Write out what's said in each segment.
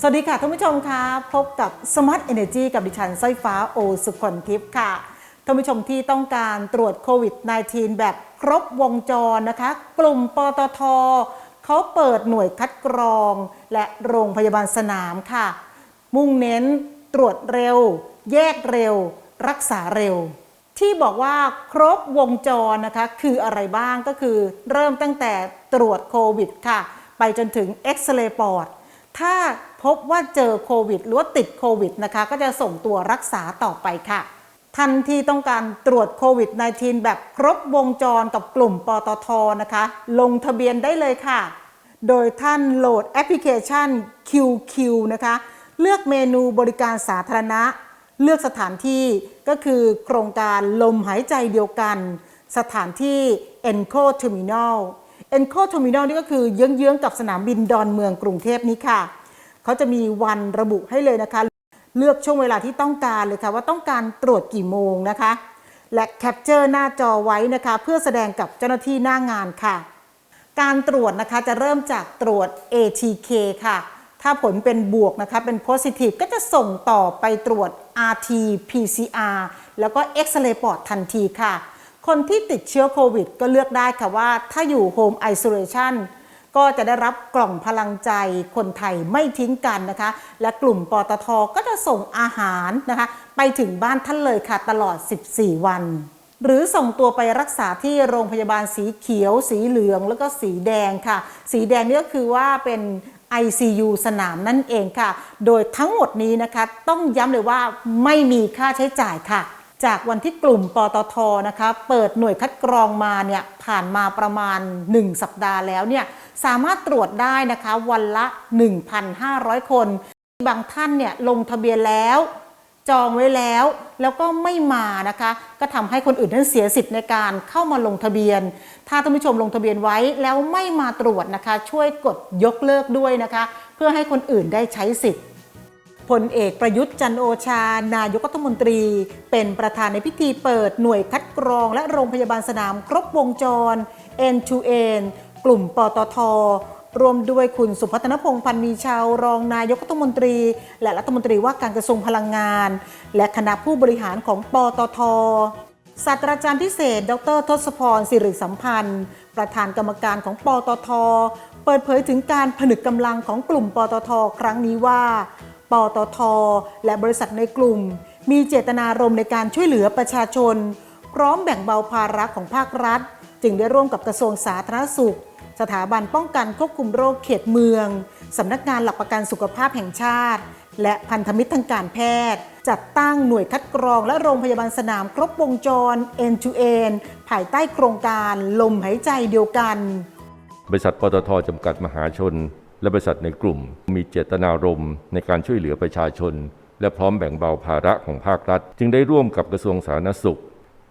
สวัสดีค่ะท่านผู้ชมคะพบกับ Smart Energy กับดิฉันสร้อยฟ้าโอสุคนทิพย์ค่ะท่านผู้ชมที่ต้องการตรวจโควิด -19 แบบครบวงจรนะคะ กลุ่มปตทเขาเปิดหน่วยคัดกรอง และโรงพยาบาลสนามค่ะ มุ่งเน้นตรวจเร็ว แยกเร็ว รักษาเร็ว ที่บอกว่าครบวงจรนะคะ คืออะไรบ้างก็คือเริ่มตั้งแต่ตรวจโควิดค่ะ ไปจนถึงเอ็กซเรย์ปอดถ้า พบว่าเจอโควิดหรือว่าติดโควิดนะคะ ก็จะส่งตัวรักษาต่อไปค่ะ ทันทีต้องการตรวจโควิด -19 แบบครบวงจรกับกลุ่มปตทนะคะ ลงทะเบียนได้เลยค่ะ โดยท่านโหลดแอปพลิเคชัน QQ นะคะ เลือกเมนูบริการสาธารณะ เลือกสถานที่ก็คือโครงการลมหายใจเดียวกัน สถานที่ Enco Terminal Enco Terminal นี่ก็คือเยื้องๆกับสนามบินดอนเมืองกรุงเทพนี้ค่ะ เขาจะมีวันระบุให้เลยนะคะ เลือกช่วงเวลาที่ต้องการเลยค่ะว่าต้องการตรวจกี่โมงนะคะ และแคปเจอร์หน้าจอไว้นะคะ เพื่อแสดงกับเจ้าหน้าที่หน้างานค่ะ การตรวจนะคะจะเริ่มจากตรวจ ATK ค่ะ ถ้าผลเป็นบวกนะคะเป็น positive ก็จะส่งต่อไปตรวจ RT PCR แล้วก็เอ็กซเรย์ปอดทันทีค่ะ คนที่ติดเชื้อโควิด ก็เลือกได้ค่ะว่าถ้าอยู่ Home Isolation ก็จะได้รับกล่องพลังใจคนไทยไม่ทิ้งกันนะคะ และกลุ่มปตทก็จะส่งอาหารนะคะ ไปถึงบ้านท่านเลยค่ะตลอด 14 วัน หรือส่งตัวไปรักษาที่โรงพยาบาลสีเขียว สีเหลือง แล้วก็สีแดงค่ะ สีแดงนี่ก็คือว่าเป็น ICU สนามนั่นเองค่ะ โดยทั้งหมดนี้นะคะ ต้องย้ำเลยว่าไม่มีค่าใช้จ่ายค่ะ จากวันที่กลุ่มปตทนะคะเปิดหน่วยคัดกรองมาเนี่ยผ่านมาประมาณ 1 สัปดาห์แล้วเนี่ยสามารถตรวจได้นะคะวันละ 1,500 คน บางท่านเนี่ยลงทะเบียนแล้ว จองไว้แล้วแล้วก็ไม่มานะคะ ก็ทำให้คนอื่นนั้นเสียสิทธิ์ในการเข้ามาลงทะเบียน ถ้าท่านผู้ชมลงทะเบียนไว้แล้วไม่มาตรวจนะคะ ช่วยกดยกเลิกด้วยนะคะ เพื่อให้คนอื่นได้ใช้สิทธิ์ พลเอกประยุทธ์จันโอชา นายกรัฐมนตรี เป็นประธานในพิธีเปิดหน่วยคัดกรองและโรงพยาบาลสนามครบวงจร N to N กลุ่มปตท รวมด้วยคุณสุพัฒนพงษ์พันธ์มีชาวรองนายกรัฐมนตรี และรัฐมนตรีว่าการกระทรวงพลังงาน และคณะผู้บริหารของปตทศาสตราจารย์พิเศษ ดรทศพรสิริสัมพันธ์ ประธานกรรมการของปตท เปิดเผยถึงการผนึกกำลังของกลุ่มปตท ครั้งนี้ว่า ปตท และบริษัทในกลุ่ม มีเจตนารมณ์ในการช่วยเหลือประชาชน พร้อมแบ่งเบาภาระของภาครัฐ จึงได้ร่วมกับกระทรวงสาธารณสุข สถาบันป้องกันควบคุมโรคเขตเมือง สำนักงานหลักประกันสุขภาพแห่งชาติ และพันธมิตรทางการแพทย์ จัดตั้งหน่วยคัดกรองและโรงพยาบาลสนามครบวงจร N to N ภายใต้โครงการลมหายใจเดียวกัน บริษัทปตทจำกัดมหาชน และบริษัทในกลุ่ม มีเจตนารมณ์ในการช่วยเหลือประชาชน และพร้อมแบ่งเบาภาระของภาครัฐ จึงได้ร่วมกับกระทรวงสาธารณสุข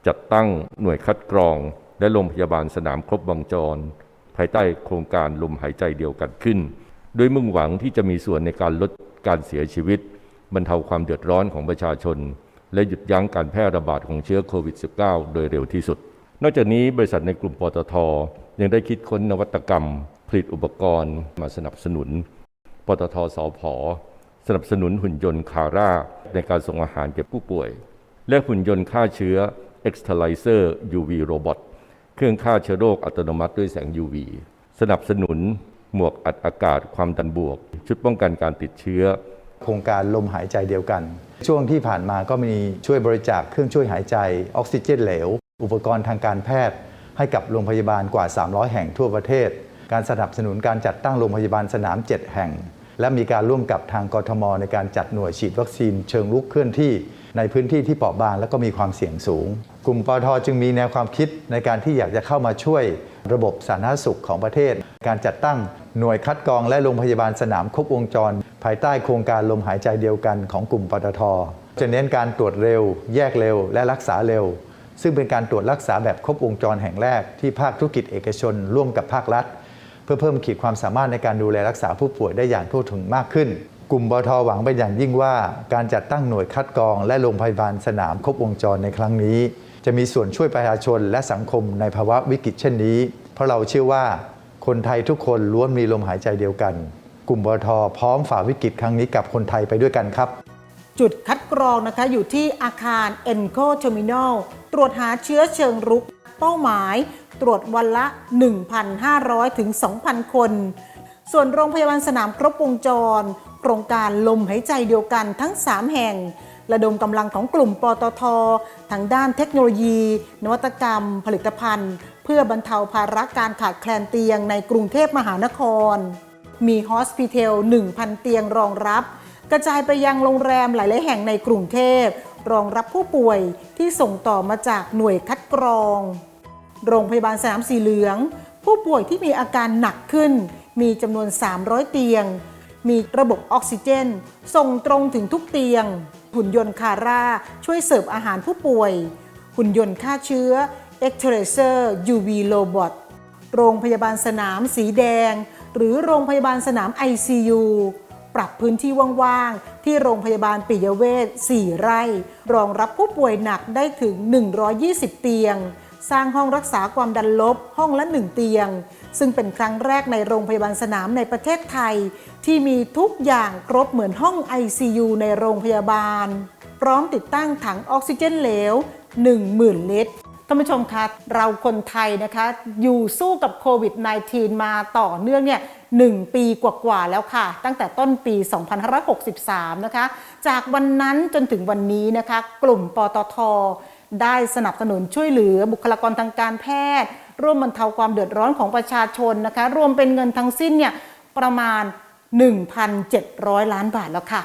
จัดตั้งหน่วยคัดกรอง และโรงพยาบาลสนามครบวงจร ภายใต้โครงการลมหายใจเดียวกันขึ้น โดยมุ่งหวังที่จะมีส่วนในการลดการเสียชีวิต บรรเทาความเดือดร้อนของประชาชน และหยุดยั้งการแพร่ระบาดของเชื้อโควิด -19 โดยเร็วที่สุด นอกจากนี้บริษัทในกลุ่มปตทยังได้คิดค้นนวัตกรรม ผลิตอุปกรณ์มาสนับสนุน ปตทสพสนับสนุนหุ่นยนต์คาร่า ในการส่งอาหารแก่ผู้ป่วย และหุ่นยนต์ฆ่าเชื้อ e x t e r l i z e r UV Robot เครื่องฆ่าเชื้อโรคอัตโนมัติด้วยแสง UV สนับสนุนหมวกอัดอากาศความดันบวก ชุดป้องกันการติดเชื้อ โครงการลมหายใจเดียวกัน ช่วงที่ผ่านมาก็มีช่วยบริจาคเครื่องช่วยหายใจออกซิเจนเหลว อุปกรณ์ทางการแพทย์ ให้กับโรงพยาบาลกว่า 300 แห่งทั่วประเทศ การสนับสนุนการจัดตั้งโรงพยาบาลสนาม 7 แห่ง และมีการร่วมกับทางกทม ในการจัดหน่วยฉีดวัคซีนเชิงลุกเคลื่อนที่ ในพื้นที่ที่เปราะบางและก็มีความเสี่ยงสูง กลุ่มปตทจึงมีแนวความคิดในการที่อยากจะเข้ามาช่วยระบบสาธารณสุขของประเทศ การจัดตั้งหน่วยคัดกรองและโรงพยาบาลสนามครบวงจร ภายใต้โครงการลมหายใจเดียวกันของกลุ่มปตท จะเน้นการตรวจเร็ว แยกเร็ว และรักษาเร็ว ซึ่งเป็นการตรวจรักษาแบบครบวงจรแห่งแรกที่ภาคธุรกิจเอกชน ร่วมกับภาครัฐ เพื่อเพิ่มขีดความสามารถในการดูแลรักษาผู้ป่วยได้อย่างทั่วถึงมากขึ้น กลุ่มบทหวังเป็นอย่างยิ่งว่า การจัดตั้งหน่วยคัดกรอง และโรงพยาบาลสนามครบวงจรในครั้งนี้ จะมีส่วนช่วยประชาชนและสังคมในภาวะวิกฤตเช่นนี้ เพราะเราเชื่อว่าคนไทยทุกคนล้วนมีลมหายใจเดียวกัน กลุ่มปตทพร้อมฝ่าวิกฤตครั้งนี้กับคนไทยไปด้วยกันครับจุดคัดกรองนะคะอยู่ที่อาคาร Enco Terminal ตรวจหาเชื้อเชิงรุก เป้าหมาย ตรวจวันละ 1,500 ถึง 2,000 คน ส่วนโรงพยาบาลสนามครบวงจร โครงการลมหายใจเดียวกันทั้ง 3 แห่ง ระดมกำลังของกลุ่มปตททางด้านเทคโนโลยี นวัตกรรม ผลิตภัณฑ์ เพื่อบรรเทาภาระการขาดแคลนเตียงในกรุงเทพมหานคร มีฮอสพิทล 1,000 เตียงรองรับกระจายไปยังโรงแรมหลาย ๆ แห่งในกรุงเทพ รองรับผู้ป่วยที่ส่งต่อมาจากหน่วยคัดกรอง โรงพยาบาลสนามสีเหลือง ผู้ป่วยที่มีอาการหนักขึ้น มีจำนวน 300 เตียง มีระบบออกซิเจน ส่งตรงถึงทุกเตียง หุ่นยนต์คาร่าช่วยเสิร์ฟอาหารผู้ป่วย หุ่นยนต์ฆ่าเชื้อ e x t r a c e r UV Robot โรงพยาบาลสนามสีแดง หรือโรงพยาบาลสนาม ICU ปรับพื้นที่ว่างๆ ที่โรงพยาบาลปิยเวช4 ไร่ รองรับผู้ป่วยหนักได้ถึง 120 เตียง สร้างห้องรักษาความดันลบห้องละ 1 เตียง ซึ่งเป็นครั้งแรกในโรงพยาบาลสนามในประเทศไทย ที่มีทุกอย่างครบเหมือนห้อง ICU ในโรงพยาบาล พร้อมติดตั้งถังออกซิเจนเหลว 10,000 ลิตร ท่านผู้ชมคะเราคนไทยนะคะอยู่สู้กับโควิด -19 มาต่อเนื่องเนี่ยหนึ่งปีกว่าๆแล้วค่ะ ตั้งแต่ต้นปี 2563 นะคะ จากวันนั้นจนถึงวันนี้นะคะ กลุ่มปตท ได้สนับสนุนช่วยเหลือบุคลากรทางการแพทย์ ร่วมบรรเทาความเดือดร้อนของประชาชนนะคะ รวมเป็นเงินทั้งสิ้นเนี่ยประมาณ 1,700 ล้านบาทแล้วค่ะ